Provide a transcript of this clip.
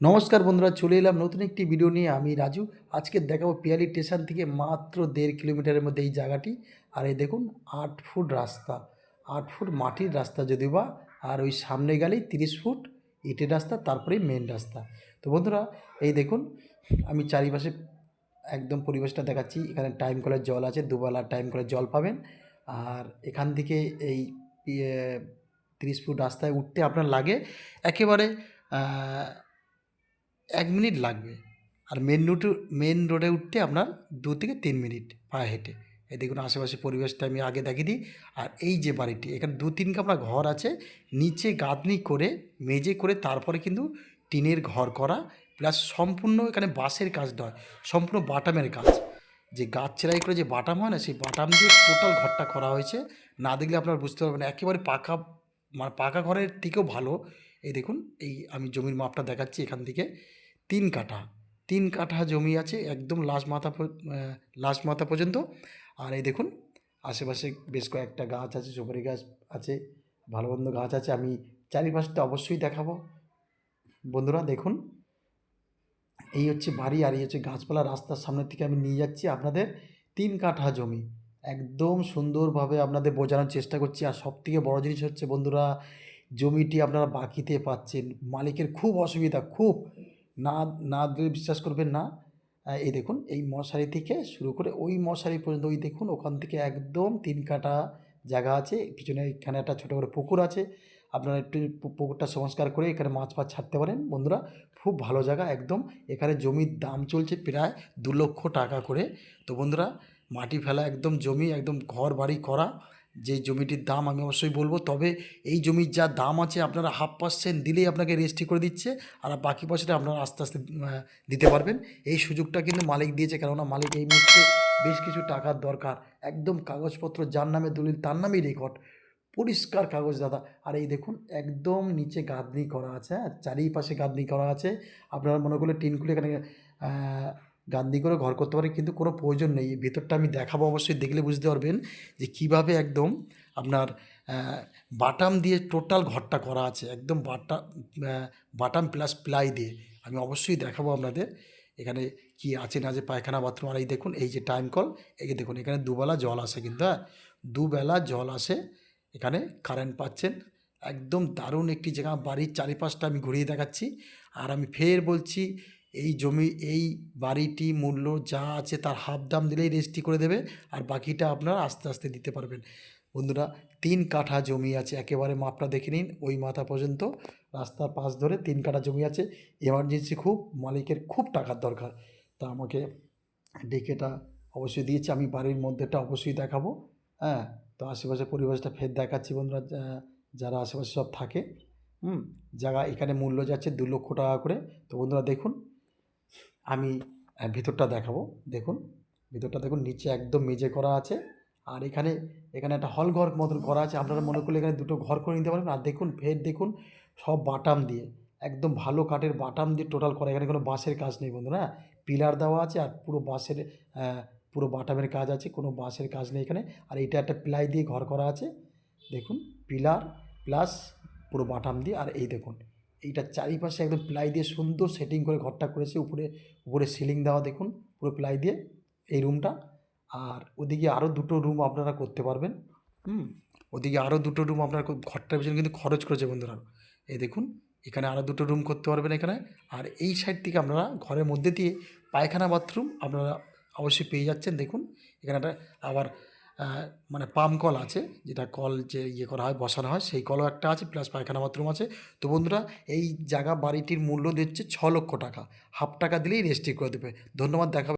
নমস্কার বন্ধুরা, চলে এলাম নতুন একটি ভিডিও নিয়ে। আমি রাজু। আজকে দেখাবো পিয়ালি স্টেশন থেকে মাত্র দেড় কিলোমিটারের মধ্যে এই জায়গাটি। আর এই দেখুন, আট ফুট রাস্তা। আট ফুট মাটির রাস্তা যদিও বা, আর ওই সামনে গেলেই তিরিশ ফুট ইটের রাস্তা, তারপরেই মেন রাস্তা। তো বন্ধুরা, এই দেখুন, আমি চারিপাশে একদম পরিবেশটা দেখাচ্ছি। এখানে টাইম কলের জল আছে, দুবেলা টাইম কলের জল পাবেন। আর এখান থেকে এই তিরিশ ফুট রাস্তায় উঠতে আপনার লাগে। একেবারে এক মিনিট লাগবে। আর মেন রুটে মেন রোডে উঠতে আপনার দু থেকে তিন মিনিট পায়ে হেঁটে। এই দেখুন আশেপাশে পরিবেশটা আমি আগে দেখিয়ে দিই। আর এই যে বাড়িটি, এখানে দু তিন কামরা ঘর আছে। নিচে গাঁথনি করে, মেজে করে তারপরে কিন্তু টিনের ঘর করা। প্লাস সম্পূর্ণ এখানে বাঁশের কাজ নয় সম্পূর্ণ বাটামের কাজ। যে গাছ চেরাই করে যে বাটাম হয় না, সেই বাটাম দিয়ে টোটাল ঘরটা করা হয়েছে। না দেখলে আপনারা বুঝতে পারবেন। একেবারে পাকা মানে পাকা ঘরের থেকেও ভালো। এই দেখুন, এই আমি জমির মাপটা দেখাচ্ছি এখান থেকে। তিন কাঠা তিন কাঠা জমি আছে একদম লাস্ট মাথা লাস্ট মাথা পর্যন্ত। আর এই দেখুন, আশেপাশে বেশ কয়েকটা গাছ আছে, সুপারি গাছ আছে ভালো মন্দ গাছ আছে। আমি চারিপাশটা অবশ্যই দেখাবো। বন্ধুরা, দেখুন, এই হচ্ছে বাড়ি আর এই হচ্ছে গাছপালা রাস্তার সামনের থেকে আমি নিয়ে যাচ্ছি আপনাদের তিন কাঠা জমি। একদম সুন্দরভাবে আপনাদের বোঝানোর চেষ্টা করছি। আর সব থেকে বড়ো জিনিস হচ্ছে, বন্ধুরা জমিটি আপনারা বাকিতে পাচ্ছেন। মালিকের খুব অসুবিধা, খুব। না না দিলে বিশ্বাস করবেন না। এই দেখুন, এই মশারি থেকে শুরু করে ওই মশারি পর্যন্ত, ওই দেখুন, ওখান থেকে একদম তিন কাটা জায়গা আছে। পিছনে এখানে একটা ছোটো করে পুকুর আছে। আপনারা একটু পুকুরটা সংস্কার করে এখানে মাছ ফাছ ছাড়তে পারেন। বন্ধুরা, খুব ভালো জায়গা, একদম। এখানে জমির দাম চলছে প্রায় দু লক্ষ টাকা করে। তো বন্ধুরা, মাটি ফেলা, একদম জমি, একদম ঘর বাড়ি করা যে জমিটির দাম আমি অবশ্যই বলব। তবে এই জমির যা দাম আছে, আপনারা হাফ পার্সেন্ট দিলেই আপনাকে রেজিস্ট্রি করে দিচ্ছে, আর বাকি পয়সাটা আপনারা আস্তে আস্তে দিতে পারবেন। এই সুযোগটা কিন্তু মালিক দিয়েছে, কেননা মালিক এই মুহূর্তে বেশ কিছু টাকার দরকার। একদম কাগজপত্র, যার নামে দলিল, তার নামেই রেকর্ড পরিষ্কার কাগজ, দাদা। আর এই দেখুন, একদম নিচে গাঁথনি করা আছে হ্যাঁ চারিপাশে গাঁথনি করা আছে। আপনারা মনে করলে টিন খুলে এখানে আহ, গাঁথনি করে ঘর করতে পারে কিন্তু কোনো প্রয়োজন নেই। ভেতরটা আমি দেখাবো অবশ্যই দেখলে বুঝতে পারবেন যে কীভাবে একদম আপনার বাটাম দিয়ে টোটাল ঘরটা করা আছে। একদম বাটা বাটাম প্লাস প্লাই দিয়ে। আমি অবশ্যই দেখাবো আপনাদের এখানে কি আছে না আছে পায়খানা বাথরুম। আর এই দেখুন এই যে টাইম কল এই দেখুন এখানে দুবেলা জল আসে কিন্তু হ্যাঁ? দুবেলা জল আসে এখানে কারেন্ট পাচ্ছেন। একদম দারুণ একটি জায়গা বাড়ির চারিপাশটা আমি ঘুরিয়ে দেখাচ্ছি। আর আমি ফের বলছি এই জমি, এই বাড়িটি মূল্য যা আছে তার হাফ দাম দিলেই রেজিস্ট্রি করে দেবে আর বাকিটা আপনারা আস্তে আস্তে দিতে পারবেন। বন্ধুরা, তিন কাঠা জমি আছে, একেবারে মাপটা দেখে নিন। ওই মাথা পর্যন্ত রাস্তার পাশ ধরে তিন কাঠা জমি আছে। এমার্জেন্সি খুব, মালিকের খুব টাকার দরকার। তা আমাকে ডেকেটা অবশ্যই দিয়েছে। আমি বাড়ির মধ্যেটা অবশ্যই দেখাবো। হ্যাঁ তো আশেপাশে পরিবেশটা ফের দেখাচ্ছি বন্ধুরা যারা আশেপাশে সব থাকে। হুম, জায়গা এখানে মূল্য যাচ্ছে দু লক্ষ টাকা করে। তো বন্ধুরা দেখুন আমি ভিতরটা দেখাবো। দেখুন, ভিতরটা দেখুন, নিচে একদম মেজে করা আছে। আর এখানে এখানে একটা হল ঘর মতন করা আছে। আপনারা মনে করলে এখানে দুটো ঘর করে নিতে পারবেন আর দেখুন, ফের দেখুন, সব বাটাম দিয়ে, একদম ভালো কাঠের বাটাম দিয়ে টোটাল করা। এখানে কোনো বাঁশের কাজ নেই বন্ধু বন্ধুরা পিলার দেওয়া আছে আর পুরো বাঁশের পুরো বাটামের কাজ আছে। কোনো বাঁশের কাজ নেই এখানে। আর এটা একটা প্লাই দিয়ে ঘর করা আছে। দেখুন, পিলার প্লাস পুরো বাটাম দিয়ে। আর এই দেখুন এইটা চারিপাশে একদম প্লাই দিয়ে সুন্দর সেটিং করে ঘরটা করেছে। উপরে উপরে সিলিং দেওয়া দেখুন, পুরো প্লাই দিয়ে এই রুমটা আর ওদিকে আরও দুটো রুম আপনারা করতে পারবেন। হুম, ওদিকে আরও দুটো রুম আপনার ঘরটার পিছনে কিন্তু খরচ করেছে বন্ধুরা। এই দেখুন, এখানে আরও দুটো রুম করতে পারবেন এখানে। আর এই সাইড থেকে আপনারা ঘরের মধ্যে দিয়ে পায়খানা বাথরুম আপনারা অবশ্যই পেয়ে যাচ্ছেন। দেখুন, এখানে একটা আবার মানে পাম কল আছে, যেটা কল যে ইয়ে করা হয়, বসানো হয়, সেই কলও একটা আছে প্লাস পায়খানা বাথরুম আছে। তো বন্ধুরা, এই জায়গা বাড়িটির মূল্য দিচ্ছে ছ লক্ষ টাকা। হাফ টাকা দিলেই রেজিস্ট্রি করে দেবে। ধন্যবাদ, দেখা